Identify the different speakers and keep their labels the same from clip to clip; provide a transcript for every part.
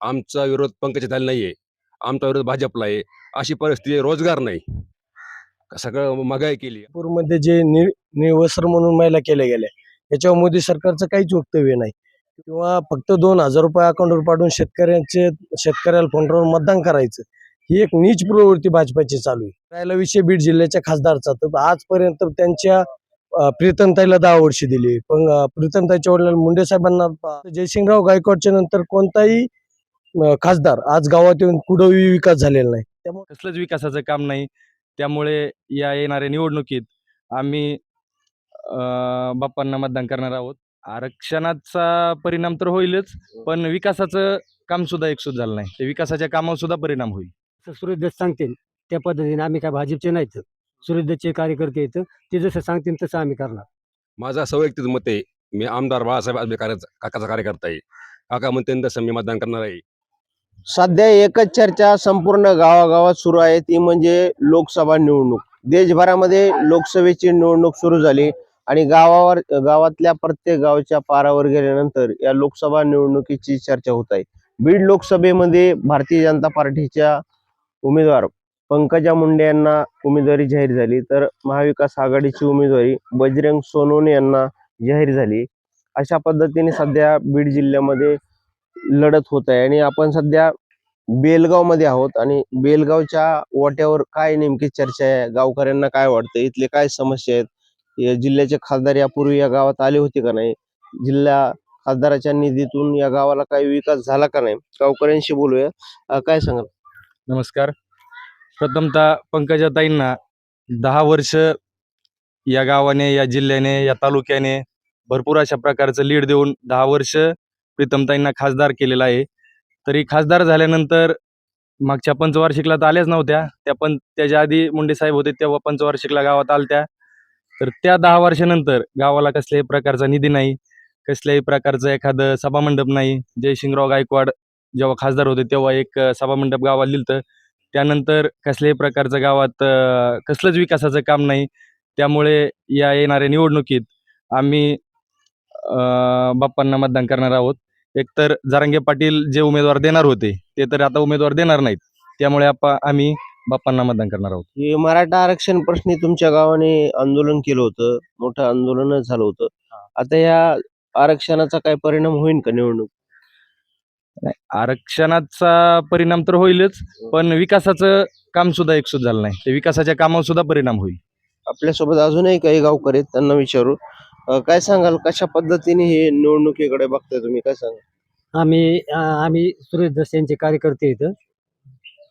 Speaker 1: आमचा विरोध पंकज झाला नाहीये. आमचा विरोध भाजपला आहे. अशी परिस्थिती रोजगार नाही. सगळं महागाई केली
Speaker 2: नागपूरमध्ये जे नि निवस्त्र म्हणून महिला केल्या गेल्या याच्यावर मोदी सरकारचं काहीच वक्तव्य नाही. किंवा फक्त दोन हजार रुपये अकाउंटवर पाठवून शेतकऱ्यांचे शेतकऱ्याला फोनवर मतदान करायचं ही एक नीच प्रवृत्ती भाजपाची चालू आहे. राहिला विषय बीड जिल्ह्याच्या खासदारचा तर आजपर्यंत त्यांच्या प्रीतमताईला दहा वर्ष दिली. पण प्रीतमताईच्या वडिलांना मुंडे साहेबांना जयसिंगराव गायकवाडच्या नंतर कोणताही खासदार. आज गावात येऊन कुठंही विकास झालेला नाही. त्यामुळे
Speaker 3: कसलंच विकासाचं काम नाही. त्यामुळे या येणाऱ्या निवडणुकीत आम्ही अं, बाप्पांना मतदान करणार आहोत. आरक्षणाचा परिणाम तर होईलच पण विकासाचं काम सुद्धा एकसूत झालं नाही. ते विकासाच्या कामावर सुद्धा परिणाम होईल.
Speaker 4: सुरेश सांगतील त्या पद्धतीने आम्ही काय भाजपचे नाहीत. सुरेश कार्यकर्ते आहेत. ते जसं सांगतील तसं आम्ही करणार.
Speaker 1: माझं असं वैयक्तिक मत आहे मी आमदार बाळासाहेब आंबे कार्य काकाचा कार्यकर्ता आहे. काका म्हणते तसं मी मतदान करणार आहे.
Speaker 5: सध्या एकच चर्चा संपूर्ण गावागावात सुरू आहे. ती म्हणजे लोकसभा निवडणूक. देशभरामध्ये लोकसभेची निवडणूक सुरू झाली आणि गावावर गावातल्या प्रत्येक गावच्या पारावर गेल्यानंतर या लोकसभा निवडणुकीची चर्चा होत आहे. बीड लोकसभेमध्ये भारतीय जनता पार्टीच्या उमेदवार पंकजा मुंडे यांना उमेदवारी जाहीर झाली. तर महाविकास आघाडीची उमेदवारी बजरंग सोनोने यांना जाहीर झाली. अशा पद्धतीने सध्या बीड जिल्ह्यामध्ये लढत होत आहे. आणि आपण सध्या बेलगावमध्ये आहोत आणि बेलगावच्या वाट्यावर काय नेमकी चर्चा आहे? गावकऱ्यांना काय वाटतं? इथले काय समस्या आहेत? जिल्ह्याचे खासदार यापूर्वी या गावात आले होते का नाही? जिल्हा खासदाराच्या निधीतून या गावाला काही विकास झाला का नाही? गावकऱ्यांशी बोलूया. काय सांगाल?
Speaker 3: नमस्कार. प्रथमतः पंकजाताईंना दहा वर्ष या गावाने या जिल्ह्याने या तालुक्याने भरपूर अशा प्रकारचं लीड देऊन दहा वर्ष प्रीतमताईंना खासदार केलेला आहे. तरी खासदार झाल्यानंतर मागच्या पंचवार्षिकला तर आल्याच नव्हत्या. त्या पण त्याच्या आधी मुंडे साहेब होते तेव्हा पंचवार्षिकला गावात आलत्या. तर त्या दहा वर्षानंतर गावाला कसल्याही प्रकारचा निधी नाही कसल्याही प्रकारचं एखादं सभामंडप नाही. जयशिंगराव गायकवाड जेव्हा खासदार होते तेव्हा एक सभामंडप गावात लिहिलं त्यानंतर कसल्याही प्रकारचं गावात कसलंच विकासाचं काम नाही. त्यामुळे या येणाऱ्या निवडणुकीत आम्ही बाप्पांना मतदान करणार आहोत. एकतर जारांगे पाटील जे उमेदवार देणार होते ते तर आता उमेदवार देणार नाहीत. त्यामुळे आपा आम्ही बाप्पांना मतदान करणार आहोत.
Speaker 5: हे मराठा आरक्षण प्रश्नी तुमच्या गावाने आंदोलन केलं होतं मोठं आंदोलनच झालं होतं. आता या आरक्षणाचा काय परिणाम होईल का निवडणूक?
Speaker 3: आरक्षणाचा परिणाम तर होईलच पण विकासाचं काम सुद्धा एकसूत झालं नाही. ते विकासाच्या कामावर सुद्धा परिणाम होईल.
Speaker 5: आपल्यासोबत अजूनही काही गावकरी आहेत त्यांना विचारू. काय सांगाल? कशा पद्धतीने हे निवडणुकीकडे बघताय तुम्ही? काय सांगाल?
Speaker 4: आम्ही आ- आम्ही सुरेश दस यांचे कार्यकर्ते आहेत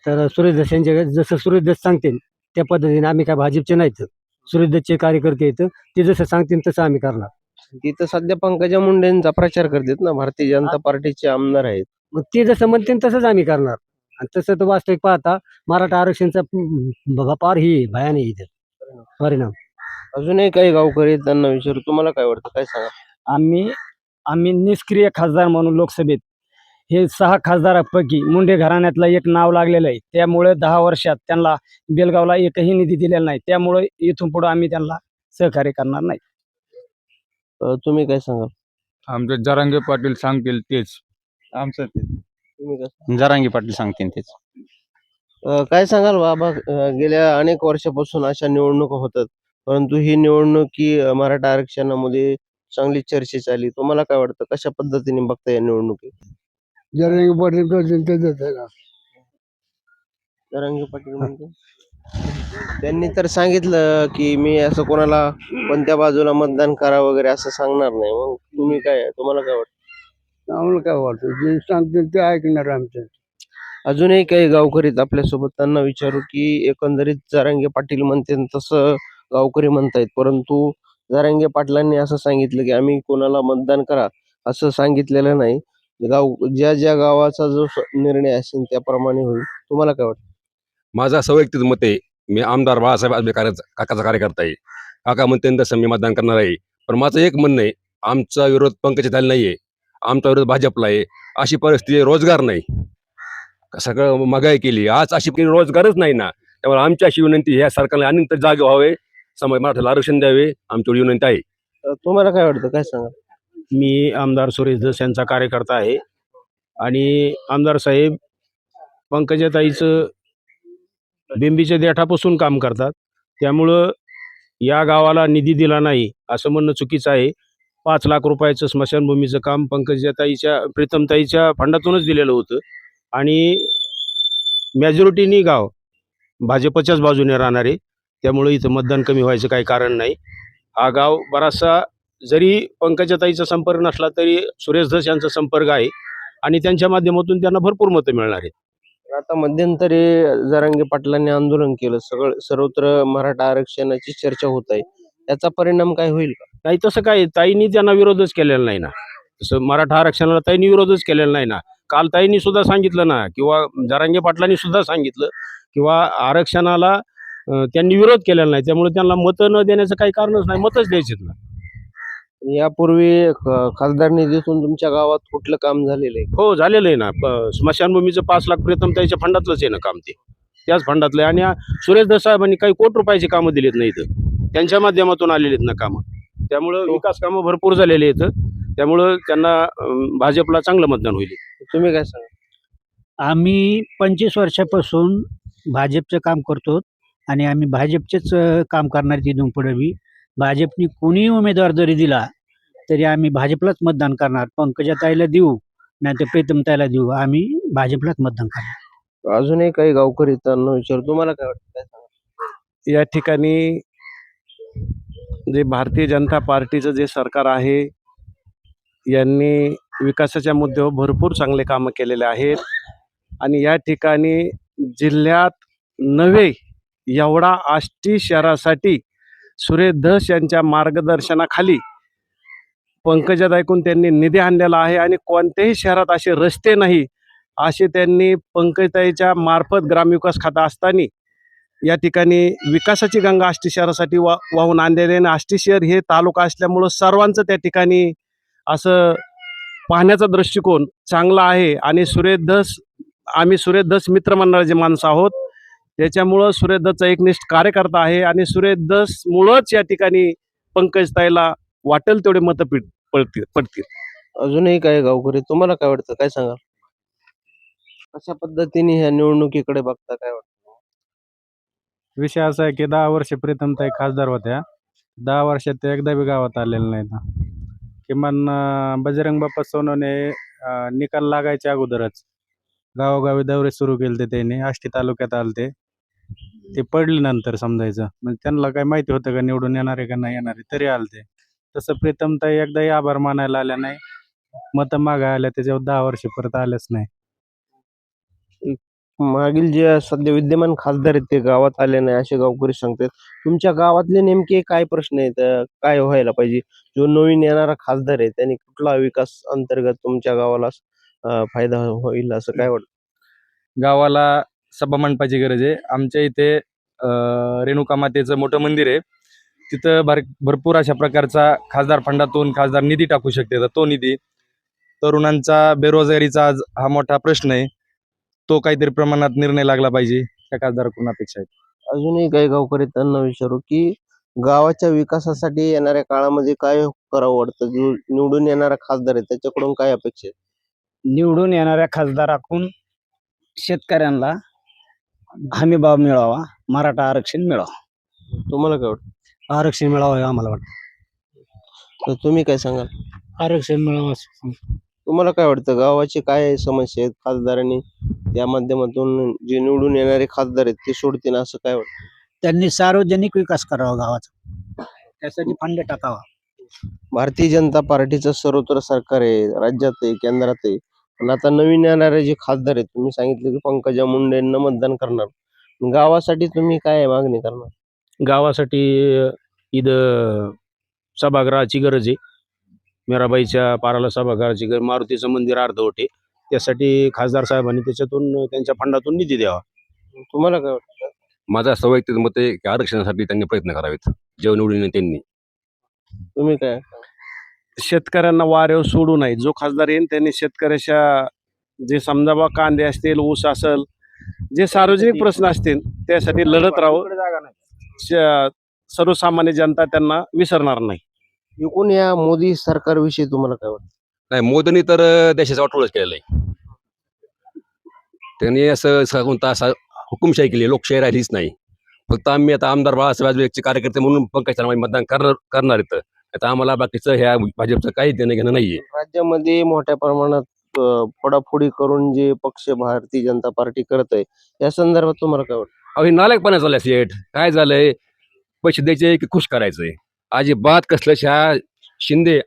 Speaker 4: तर सुरेश दस यांचे जसं सुरेश दस सांगतील त्या पद्धतीने आम्ही काय भाजपचे नाहीत. सुरेश दसचे कार्यकर्ते आहेत ते जसं सांगतील तसं आम्ही करणार.
Speaker 5: तिथं सध्या पंकजा मुंडेंचा प्रचार करतात ना? भारतीय जनता पार्टीचे आमदार आहेत.
Speaker 4: मग ते जसं म्हणतील तसंच आम्ही करणार. आणि तसं तर वास्तविक पाहता मराठा आरक्षणचा प- ब- फार ही भयाने इथे. परिणाम.
Speaker 5: अजूनही काही गावकरी आहेत त्यांना विचारू. तुम्हाला काय वाटतं? काय सांगा?
Speaker 4: आम्ही आम्ही निष्क्रिय खासदार म्हणून लोकसभेत. हे सहा खासदारापैकी मुंडे घराण्यातलं एक नाव लागलेलं आहे. त्यामुळे दहा वर्षात त्यांना बेलगावला एकही निधी दिलेला नाही. त्यामुळे इथून पुढे आम्ही त्यांना सहकार्य करणार नाही.
Speaker 5: अं, तुम्ही काय सांगाल?
Speaker 6: आमचे जरांगे पाटील सांगतील तेच. आमचं
Speaker 5: तुम्ही काय
Speaker 6: जरांगे पाटील सांगतील तेच.
Speaker 5: अं, काय सांगाल? बाबा अं, गेल्या अनेक वर्षापासून अशा निवडणुका होतात. परंतु ही निवडणूक ही मराठा आरक्षणामध्ये चांगली चर्चेची आली. तुम्हाला काय वाटतं? कशा पद्धतीने बघता या निवडणुकी? जरांगे पाटील म्हणतो. त्यांनी तर सांगितलं की मी असं कोणाला कोणत्या बाजूला मतदान करा वगैरे असं सांगणार नाही. मग तुम्ही काय तुम्हाला काय वाटतं?
Speaker 2: आम्हाला काय वाटतं? जे सांगतील ते ऐकणार आमचं.
Speaker 5: अजूनही काही गावकरी आहेत आपल्यासोबत त्यांना विचारू की एकंदरीत जारांगे पाटील म्हणते तसं गावकरी म्हणतायत. परंतु जारांगे पाटलांनी असं सांगितलं की आम्ही कोणाला मतदान करा असं सांगितलेलं नाही. गाव ज्या ज्या गावाचा जो निर्णय असेल त्याप्रमाणे होईल. तुम्हाला काय वाटतं?
Speaker 1: माझं असं वैयक्तिक मत आहे मी आमदार बाळासाहेब आंबे कार्य काकाचा कार्यकर्ता आहे. काका म्हणते तसं मी मतदान करणार आहे. पण माझं एक म्हणणं आहे आमचा विरोध पंकज झाला नाहीये आमचा विरोध भाजपला आहे. अशी परिस्थिती रोजगार नाही. सगळं महागाई केली. आज अशी रोजगारच नाही ना. त्यामुळे आमची अशी विनंती ह्या सरकारला अनेक जागे व्हावे. समाज मराठ्याला आरक्षण द्यावे आमची विनंती आहे.
Speaker 5: तुम्हाला काय वाटतं? काय सांगा
Speaker 7: मी आमदार सुरेश दस यांचा कार्यकर्ता आहे. आणि आमदार साहेब पंकजाताईचं बिंबीच्या देठापासून काम करतात. त्यामुळं या गावाला निधी दिला नाही असं म्हणणं चुकीचं आहे. पाच लाख रुपयाचं स्मशानभूमीचं काम पंकजाताईच्या प्रीतमताईच्या फंडातूनच दिलेलं होतं. आणि मॅजॉरिटीनी गाव भाजपच्याच बाजूने राहणार. आहे त्यामुळे इथं मतदान कमी व्हायचं काही कारण नाही. हा गाव बराचसा जरी पंकजाताईचा संपर्क नसला तरी सुरेश धस यांचा संपर्क आहे आणि त्यांच्या माध्यमातून त्यांना भरपूर मतं मिळणार आहेत.
Speaker 5: आता मध्यंतरी जरांगे पाटलांनी आंदोलन केलं. सगळं सर्वत्र मराठा आरक्षणाची चर्चा होत आहे. याचा परिणाम काय होईल का?
Speaker 7: नाही तसं काय ताईंनी त्यांना विरोधच केलेला नाही ना. तसं मराठा आरक्षणाला ताईंनी विरोधच केलेला नाही ना. काल ताईंनी सुद्धा सांगितलं ना किंवा जरांगे पाटलांनी सुद्धा सांगितलं किंवा आरक्षणाला त्यांनी विरोध केलेला नाही. त्यामुळे त्यांना मतं न देण्याचं काही कारणच नाही. मतच द्यायचेत ना
Speaker 5: यापूर्वी खासदार निधीतून तुमच्या गावात कुठलं काम झालेलं आहे?
Speaker 7: हो झालेलं आहे ना. स्मशानभूमीचं पाच लाख प्रीतम त्याच्या फंडातलंच आहे ना काम ते. त्याच फंडातलं आहे. आणि सुरेश दस साहेबांनी काही कोटी रुपयाची कामं दिलीत नाही इथं. त्यांच्या माध्यमातून आलेली आहेत ना कामं. त्यामुळं विकास कामं भरपूर झालेली आहेत. त्यामुळं त्यांना भाजपला चांगलं मतदान होईल.
Speaker 5: तुम्ही काय सांगा?
Speaker 8: आम्ही पंचवीस वर्षापासून भाजपचं काम करतो. आणि आम्ही भाजपचेच काम करणार तिथून पुढे बी. भाजपनी कोणीही उमेदवार जरी दिला तरी आम्ही भाजपलाच मतदान करणार. पंकजाताईला देऊ नाही तर प्रीतमताईला देऊ. आम्ही भाजपलाच मतदान करणार.
Speaker 5: अजूनही काही गावकरी त्यांना विचार तुम्हाला काय वाटतं?
Speaker 7: या ठिकाणी जे भारतीय जनता पार्टीचं जे सरकार आहे यांनी विकासाच्या मुद्द्यावर भरपूर चांगले कामं केलेले आहेत. आणि या ठिकाणी जिल्ह्यात नव्हे एवढा आष्टी शहरासाठी सुरेश धस यांच्या मार्गदर्शनाखाली पंकजात ऐकून त्यांनी निधी आणलेला आहे आणि कोणत्याही शहरात असे रस्ते नाही असे त्यांनी पंकजताईच्या मार्फत ग्रामविकास खाता असताना या ठिकाणी विकासाची गंगा आष्टी शहरासाठी वा वाहून आणलेली आणि आष्टी शहर हे तालुका असल्यामुळं सर्वांचं त्या ठिकाणी असं पाहण्याचा दृष्टिकोन चांगला आहे. आणि सुरेश धस आम्ही सुरेश धस मित्रमंडळाचे माणसं आहोत. त्याच्यामुळं सुरेश दसचा एकनिष्ठ कार्यकर्ता आहे आणि सुरेश दस मुळंच या ठिकाणी पंकजताईला वाटेल तेवढे मतं पीड पडतील पडतील.
Speaker 5: अजूनही काही गावकरी तुम्हाला काय वाटतं? काय सांगाल? कशा पद्धतीने ह्या निवडणुकीकडे बघता काय वाटतं?
Speaker 3: विषय असा आहे की दहा वर्ष प्रीतमताई खासदार होत्या. दहा वर्षात ते एकदा बी गावात आलेले नाहीत. किमान अं, बजरंग बाप्पा सोनवणे अं, निकाल लागायच्या अगोदरच गावोगावी दौरे सुरू केले ते त्यांनी. आष्टी तालुक्यात आलते. ते पडले नंतर समजायचं. म्हणजे त्यांना काय माहिती होतं का निवडून येणार आहे का नाही येणार आहे तरी आलते. तसं प्रीतमताई एकदाही आभार मानायला आल्या नाही. मतं मागायला आल्या त्याच्यावर दहा वर्ष परत आल्याच नाही.
Speaker 5: मागील जे सध्या विद्यमान खासदार आहेत ते गावात आले नाही असे गावकरी सांगतात. तुमच्या गावातले नेमके काय प्रश्न आहेत? काय व्हायला पाहिजे? जो नवीन येणारा खासदार आहे त्यांनी कुठला विकास अंतर्गत तुमच्या गावाला फायदा होईल असं काय वाटतं?
Speaker 3: गावाला सभा मंडपाची गरज आहे. आमच्या इथे अं, रेणुका मातेचं मोठं मंदिर आहे. तिथं भर भरपूर अशा प्रकारचा खासदार फंडातून खासदार निधी टाकू शकते. तर तो निधी तरुणांचा बेरोजगारीचा आज हा मोठा प्रश्न आहे. तो काहीतरी प्रमाणात निर्णय लागला पाहिजे त्या खासदाराकडून अपेक्षा आहे.
Speaker 5: अजूनही काही गावकरी त्यांना विचारू की गावाच्या विकासासाठी येणाऱ्या काळामध्ये काय करावं वाटतं? जो निवडून येणारा खासदार आहे त्याच्याकडून काय अपेक्षा आहे?
Speaker 4: निवडून येणाऱ्या खासदाराकडून शेतकऱ्यांना हमी भाव मिळावा मराठा आरक्षण मिळावं.
Speaker 5: तुम्हाला काय वाटतं?
Speaker 8: आरक्षण मिळावं हे आम्हाला वाटतं.
Speaker 5: तर तुम्ही काय सांगाल?
Speaker 8: आरक्षण मिळावं
Speaker 5: तुम्हाला काय वाटतं? गावाची काय समस्या आहेत खासदारांनी? त्या माध्यमातून जे निवडून येणारे खासदार आहेत ते सोडतील असं काय वाटतं?
Speaker 8: त्यांनी सार्वजनिक विकास करावा गावाचा. त्यासाठी फंड टाकावा.
Speaker 5: भारतीय जनता पार्टीचं सर्वत्र सरकार आहे राज्यात आहे केंद्रात आहे. पण आता नवीन येणारे जे खासदार आहेत तुम्ही सांगितले की पंकजा मुंडेंना मतदान करणार. गावासाठी तुम्ही काय मागणी करणार?
Speaker 7: गावासाठी इथं सभागृहाची गरज आहे. मीराबाईच्या पाराला सभागृहाची गरज मारुतीचं मंदिर अर्धवट आहे. त्यासाठी खासदार साहेबांनी त्याच्यातून त्यांच्या फंडातून निधी द्यावा.
Speaker 5: तुम्हाला काय वाटतं?
Speaker 1: माझं असं वैयक्तिक मत आहे की आरक्षणासाठी त्यांनी प्रयत्न करावेत. जेव्हा निवडून त्यांनी.
Speaker 5: तुम्ही काय?
Speaker 7: शेतकऱ्यांना वाऱ्यावर सोडू नये. जो खासदार येईल त्यांनी शेतकऱ्याच्या जे समजा बा कांदे असतील ऊस असेल जे सार्वजनिक प्रश्न असतील त्यासाठी लढत राहावं. श- सर्वसामान्य जनता त्यांना विसरणार नाही.
Speaker 5: एकूण या मोदी सरकारविषयी तुम्हाला काय वाटतं?
Speaker 1: नाही मोदींनी तर अं, देशाचा वाटोळच केलेला आहे. त्यांनी असं असं कोणता असा हुकुमशाही केली लोकशाही राहिलीच नाही. फक्त आम्ही आता आमदार बाळासाहेब कार्यकर्ते म्हणून पंकज शर्मा मतदान करणार करणार आहेत आता आम्हाला बाकीचं ह्या भाजपचं काही देणं घेणं नाहीये.
Speaker 5: राज्यामध्ये मोठ्या प्रमाणात फोडाफोडी करून जे पक्ष भारतीय जनता पार्टी करत आहे या संदर्भात तुम्हाला काय वाटतं?
Speaker 1: अहो हे नालायकपणा झाला सेठ. काय झालंय? पैसे द्यायचे की खुश करायचंय. अजिबात कसलं ह्या शिंदे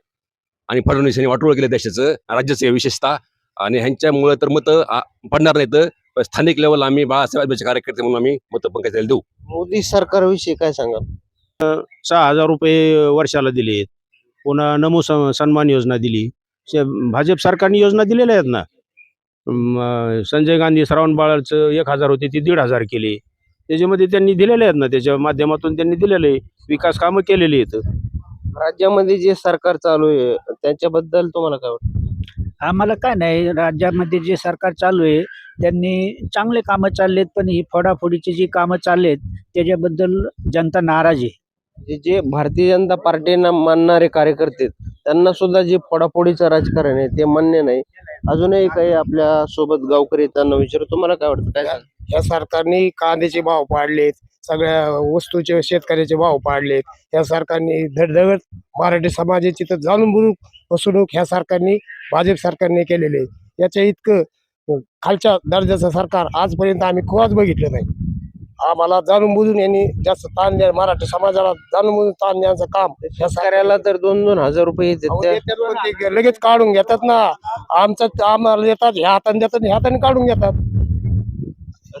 Speaker 1: आणि फडणवीस यांनी वाटोळ केलं देशाचं राज्याचं विशेषतः. आणि ह्यांच्यामुळे तर मतं आ- पडणार नाहीत. पण स्थानिक लेवल आम्ही बाळासाहेब कार्यकर्ते म्हणून आम्ही मतं पंकजाला देऊ.
Speaker 5: मोदी सरकारविषयी काय सांगाल?
Speaker 9: सहा हजार रुपये वर्षाला दिलेत पुन्हा नमो स- सन्मान योजना दिली. भाजप सरकारने योजना दिलेल्या आहेत ना? संजय गांधी श्रावण बाळाचं एक हजार होते ते दीड हजार केले. त्याच्यामध्ये त्यांनी दिलेले आहेत ना? त्याच्या माध्यमातून त्यांनी दिलेले विकास कामं केलेली आहेत.
Speaker 5: राज्यामध्ये जे सरकार चालू आहे त्याच्याबद्दल तुम्हाला काय वाटतं?
Speaker 8: आम्हाला काय नाही राज्यामध्ये जे सरकार चालू आहे त्यांनी चांगले कामं चाललेत पण ही फोडाफोडीची जी कामं चाललेत त्याच्याबद्दल जनता नाराज आहे.
Speaker 5: जे जे भारतीय जनता पार्टीना मानणारे कार्यकर्ते आहेत, त्यांना सुद्धा जे फोडाफोडीचं राजकारण आहे ते मान्य नाही. अजूनही काही आपल्यासोबत गावकरी आहेत, त्यांना विचारू तुम्हाला काय वाटतं काय सांगाल?
Speaker 10: या सरकारने कांद्याचे भाव पाडलेत सगळ्या वस्तूचे शेतकऱ्याचे भाव पाडलेत. या सरकारने धडधड मराठी समाजाची तर जाणून बुजून फसवणूक ह्या सरकारने भाजप सरकारने केलेले आहे. याच्या इतकं खालच्या दर्जाचं सरकार आजपर्यंत आम्ही कोणाच बघितलं नाही. आम्हाला जाणून बुजून यांनी जास्त ताण द्या. मराठी समाजाला जाणून बुजून ताण द्यायचं काम
Speaker 5: शेतकऱ्याला तर दोन दोन हजार रुपये येतात
Speaker 10: अहो,
Speaker 5: त्या
Speaker 10: देतात पण ते लगेच काढून घेतात ना. आमचं आम्हाला देतात ह्या हाताने देतात ह्या हाताने काढून घेतात.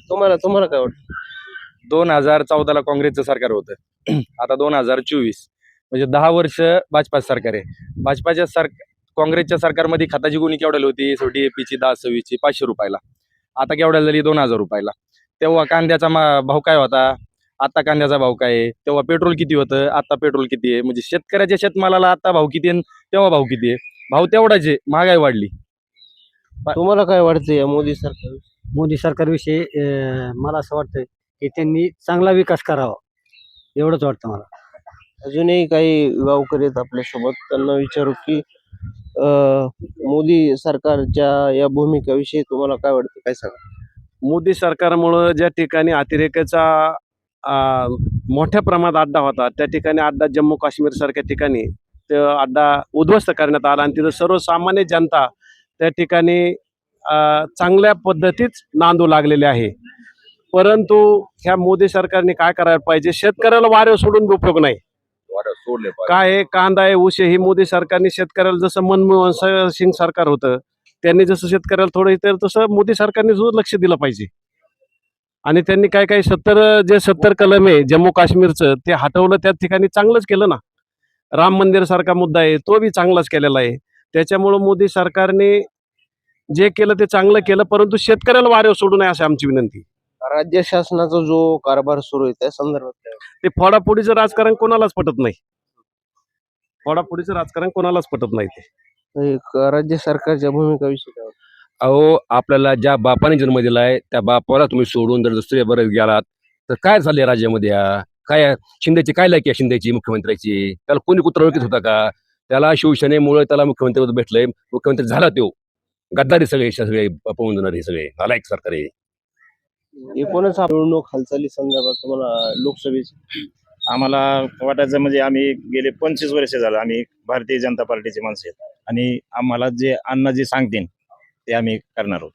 Speaker 5: तुम्हाला तुम्हाला काय वाटतं?
Speaker 3: दोन हजार चौदाला काँग्रेसचं सरकार होतं. आता दोन हजार चोवीस. म्हणजे दहा वर्ष भाजपा सरकार आहे. भाजपाच्या सर काँग्रेसच्या सरकारमध्ये खताची गुणी केवढ्याला होती? डी ची दहा सव्वीसची पाचशे रुपयाला. आता केवढ्याला झाली? दोन हजार रुपयाला. तेव्हा कांद्याचा मा भाव काय होता? आता कांद्याचा भाव काय आहे? तेव्हा पेट्रोल किती होतं? आता पेट्रोल किती आहे? म्हणजे शेतकऱ्याच्या शेतमालाला आता भाव किती आहे? तेव्हा भाव किती आहे? भाव तेवढाच आहे. महागाई वाढली.
Speaker 5: तुम्हाला काय वाटतं या मोदी सरकार?
Speaker 4: मोदी सरकारविषयी मला असं वाटतं की त्यांनी चांगला विकास करावा. एवढंच वाटतं मला.
Speaker 5: अजूनही काही गावकरी आहेत आपल्यासोबत. त्यांना विचारू की अं, मोदी सरकारच्या या भूमिकेविषयी तुम्हाला काय वाटतं? काय सांगा
Speaker 7: मोदी सरकारमुळं ज्या ठिकाणी अतिरेकाचा मोठ्या प्रमाणात अड्डा होता त्या ठिकाणी अड्डा जम्मू काश्मीर सारख्या ठिकाणी ते अड्डा उद्ध्वस्त करण्यात आला आणि तिथं सर्वसामान्य जनता त्या ठिकाणी चांगल्या पद्धतीत नांदू लागलेले आहे. परंतु ह्या मोदी सरकारने काय करायला पाहिजे? शेतकऱ्याला वाऱ्यावर सोडून उपयोग नाही. काय आहे? कांदा आहे ऊस आहे ही मोदी सरकारने शेतकऱ्याला जसं मनमोहन सिंग सरकार होतं त्यांनी जसं शेतकऱ्याला थोडं तर तसं मोदी सरकारने सुद्धा लक्ष दिलं पाहिजे. आणि त्यांनी काय काय सत्तर जे सत्तर कलम आहे जम्मू काश्मीरचं ते हटवलं त्या ठिकाणी चांगलंच केलं ना. राम मंदिर सारखा मुद्दा आहे तो बी चांगलाच केलेला आहे. त्याच्यामुळं मोदी सरकारने जे केलं ते चांगलं केलं परंतु शेतकऱ्याला वाऱ्यावर सोडू नये अशी आमची विनंती.
Speaker 5: राज्य शासनाचा जो कारभार सुरू आहे त्या संदर्भात?
Speaker 7: ते फोडाफोडीचं राजकारण कोणालाच पटत नाही. फोडाफोडीचं राजकारण कोणालाच पटत नाही ते.
Speaker 5: एक राज्य सरकारच्या भूमिकेविषयी काय वाटतं?
Speaker 1: अहो आपल्याला ज्या बापाने जन्म दिलाय त्या बापाला तुम्ही सोडून जर दुसऱ्या बरं गेलात तर काय झाले राज्यामध्ये या? काय शिंदेची काय लायकी आहे शिंदेची मुख्यमंत्र्याची? त्याला कोणी कुत्र ओळखीत होता का? त्याला शिवसेनेमुळे त्याला मुख्यमंत्री भेटलंय मुख्यमंत्री झाला तो. गद्दारी सगळे सगळे पळून जाणारे सगळे. नालायक सरकार आहे
Speaker 5: एकूणच हा निवडणूक हालचाली संदर्भात तुम्हाला लोकसभेची.
Speaker 11: आम्हाला वाटायचं म्हणजे आम्ही गेले पंचवीस वर्ष झालं आम्ही भारतीय जनता पार्टीचे माणसं आहेत. आणि आम्हाला जे अण्णा जे सांगतील ते आम्ही करणार आहोत.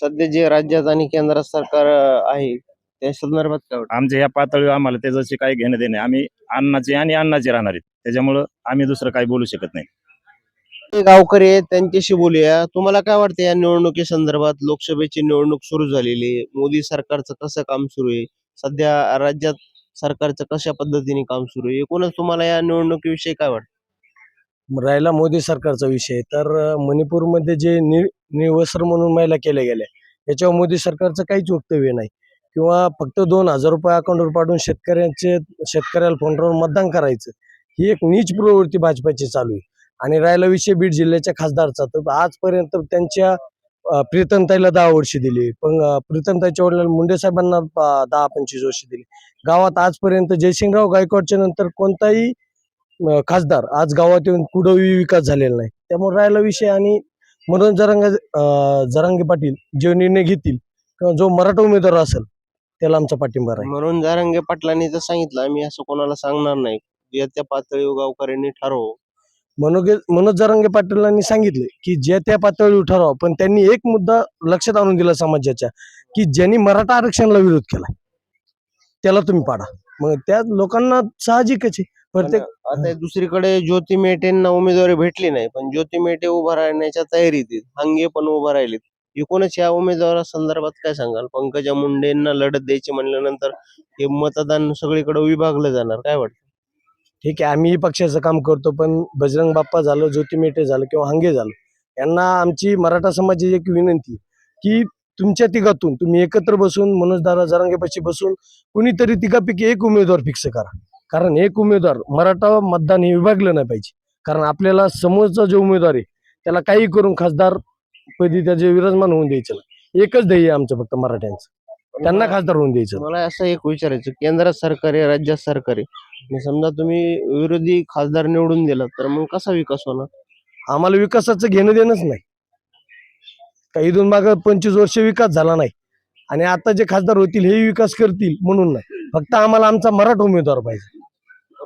Speaker 5: सध्या जे राज्यात आणि केंद्रात सरकार आहे त्या संदर्भात काय वाटतं?
Speaker 11: आमच्या या पातळीवर आम्हाला त्याच्याशी काही घेणं देणं. आम्ही अण्णाचे आणि अण्णाचे राहणार आहेत. त्याच्यामुळं आम्ही दुसरं काही बोलू शकत नाही.
Speaker 5: ते गावकरी आहेत त्यांच्याशी बोलूया. तुम्हाला काय वाटतं या निवडणुकी संदर्भात लोकसभेची निवडणूक सुरू झालेली आहे? मोदी सरकारचं कसं काम सुरू आहे? सध्या राज्यात सरकारचं कशा पद्धतीने काम सुरू आहे? एकूणच तुम्हाला या निवडणुकीविषयी काय वाटतं?
Speaker 2: राहिला मोदी सरकारचा विषय. तर मणिपूरमध्ये जे नि निवस्त्र म्हणून महिला केल्या गेल्या याच्यावर मोदी सरकारचं काहीच वक्तव्य नाही. किंवा फक्त दोन हजार रुपये अकाउंटवर पाडून शेतकऱ्यांचे शेतकऱ्याला फोनवर मतदान करायचं ही एक नीच प्रवृत्ती भाजपाची चालू आहे. आणि राहिला विषय बीड जिल्ह्याच्या खासदारचा. तर आजपर्यंत त्यांच्या प्रीतमताईला दहा वर्ष दिली. पण प्रीतमताईच्या वडिलांना मुंडे साहेबांना दहा पंचवीस वर्ष दिली. गावात आजपर्यंत जयसिंगराव गायकवाडच्या नंतर कोणताही खासदार. आज गावात येऊन कुठंही विकास झालेला नाही. त्यामुळे राहिला विषय आणि मनोज जरांगे जरांगे पाटील जे निर्णय घेतील किंवा जो मराठा उमेदवार असेल त्याला आमचा पाठिंबा राहील.
Speaker 5: म्हणून जारंगे पाटलांनी तर सांगितलं आम्ही असं कोणाला सांगणार नाही. जे त्या पातळीवर गावकऱ्यांनी ठरव
Speaker 2: मनोगे मनोज जरांगे पाटीलांनी सांगितले की जे त्या पातळीवर ठराव. पण त्यांनी एक मुद्दा लक्षात आणून दिला समाजाच्या की ज्यांनी मराठा आरक्षणाला विरोध केला त्याला तुम्ही पाडा. मग त्या लोकांना साहजिकच आहे. प्रत्येक
Speaker 5: आता दुसरीकडे ज्योती मेटेंना उमेदवारी भेटली नाही पण ज्योती मेटे उभा राहण्याच्या तयारीत आहेत. हंगे पण उभा राहिलेत. एकूणच या उमेदवारा संदर्भात काय सांगाल? पंकजा मुंडेंना लढत द्यायची म्हणल्यानंतर हे मतदान सगळीकडे विभागलं जाणार काय वाटतं?
Speaker 2: ठीक आहे आम्ही पक्षाचं काम करतो पण बजरंग बाप्पा झालं ज्योती मेटे झालं किंवा हंगे झालं यांना आमची मराठा समाजाची एक विनंती की तुमच्या तिघातून तुम्ही एकत्र बसून मनोजदारा जरांगेपाशी बसून कुणीतरी तिघापैकी एक उमेदवार फिक्स करा. कारण एक उमेदवार मराठा मतदान हे विभागलं नाही पाहिजे. कारण आपल्याला समोरचा जो उमेदवार आहे त्याला काही करून खासदार पदी त्याचे विराजमान होऊन द्यायचं नाही. एकच ध्येय आहे आमचं फक्त मराठ्यांचं. त्यांना खासदार होऊन द्यायचं.
Speaker 5: मला असं एक विचारायचं केंद्रात सरकार आहे राज्यात सरकार आहे समजा तुम्ही विरोधी खासदार निवडून दिला तर मग कसा विकास होणार?
Speaker 2: आम्हाला विकासाचं घेणं देणंच नाही. काही इथून माग पंचवीस वर्ष विकास झाला नाही. आणि आता जे खासदार होतील हे विकास करतील म्हणून नाही. फक्त आम्हाला आमचा मराठा उमेदवार पाहिजे.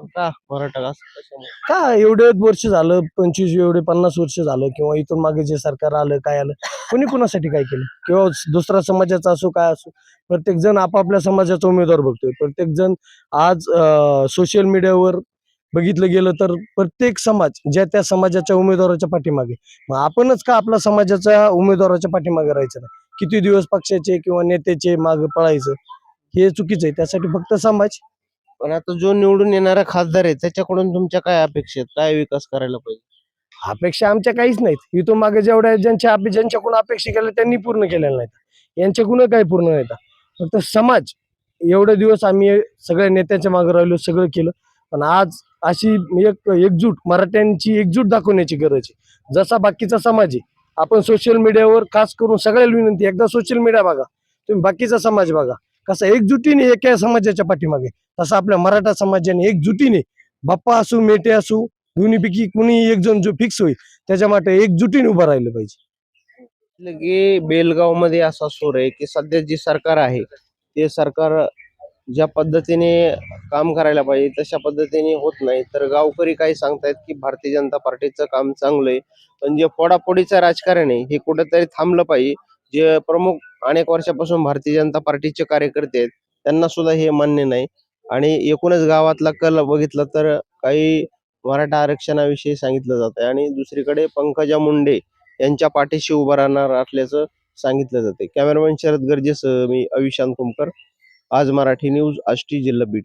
Speaker 5: का मराठा असं
Speaker 2: का एवढे वर्ष झालं पंचवीस एवढे पन्नास वर्ष झालं किंवा इथून मागे जे सरकार आलं काय आलं कोणी कोणासाठी काय केलं? किंवा दुसरा समाजाचा असो काय असो प्रत्येक जण आपापल्या समाजाचा उमेदवार बघतोय. प्रत्येक जण आज सोशल मीडियावर बघितलं गेलं तर प्रत्येक समाज ज्या त्या समाजाच्या उमेदवाराच्या पाठीमागे. मग आपणच का आपल्या समाजाच्या उमेदवाराच्या पाठीमागे राहायचं नाही? किती दिवस पक्षाचे किंवा नेत्याचे मागे पळायचं हे चुकीचं आहे. त्यासाठी फक्त समाज
Speaker 5: पण आता जो निवडून येणारा खासदार आहे त्याच्याकडून तुमच्या काय अपेक्षा आहेत? काय विकास करायला पाहिजे?
Speaker 2: अपेक्षा आमच्या काहीच नाहीत. इथून मागे जेवढ्या ज्यांच्या अपे- ज्यांच्याकडून अपेक्षा केल्या त्यांनी पूर्ण केलेल्या नाहीत. यांच्याकडून काही पूर्ण नाहीत. फक्त समाज. एवढे दिवस आम्ही सगळ्या नेत्यांच्या मागे राहिलो सगळं केलं. पण आज अशी एक एकजूट मराठ्यांची एकजूट दाखवण्याची गरज आहे. जसा बाकीचा समाज आहे आपण सोशल मीडियावर खास करून सगळ्याला विनंती एकदा सोशल मीडिया बघा. तुम्ही बाकीचा समाज बघा. कसा एकजुटीने एका समाजाच्या पाठीमागे तसा आपल्या मराठा समाजाने एकजुटीने बाप्पा असू मेटे असू दोन्हीपैकी कुणी एक जण जो फिक्स होईल त्याच्या माटे एकजुटीने उभं राहिलं पाहिजे.
Speaker 5: की बेलगावमध्ये असा सूर आहे की सध्या जे सरकार आहे ते सरकार ज्या पद्धतीने काम करायला पाहिजे तशा पद्धतीने होत नाही. तर गावकरी काही सांगतायत की भारतीय जनता पार्टीचं काम चांगलं आहे पण जे फोडाफोडीचं राजकारण आहे हे कुठेतरी थांबलं पाहिजे. जे प्रमुख अनेक वर्षापासून भारतीय जनता पार्टीचे कार्यकर्ते आहेत त्यांना सुद्धा हे मान्य नाही. आणि एकूणच गावातला कल बघितला तर काही मराठा आरक्षणाविषयी सांगितलं जात आहे. आणि दुसरीकडे पंकजा मुंडे यांच्या पाठीशी उभं राहणार असल्याचं सांगितलं जाते कॅमेरामॅन शरद गरजेसह मी अविशांत कुमकर. आज मराठी न्यूज आष्टी जिल्हा बीड.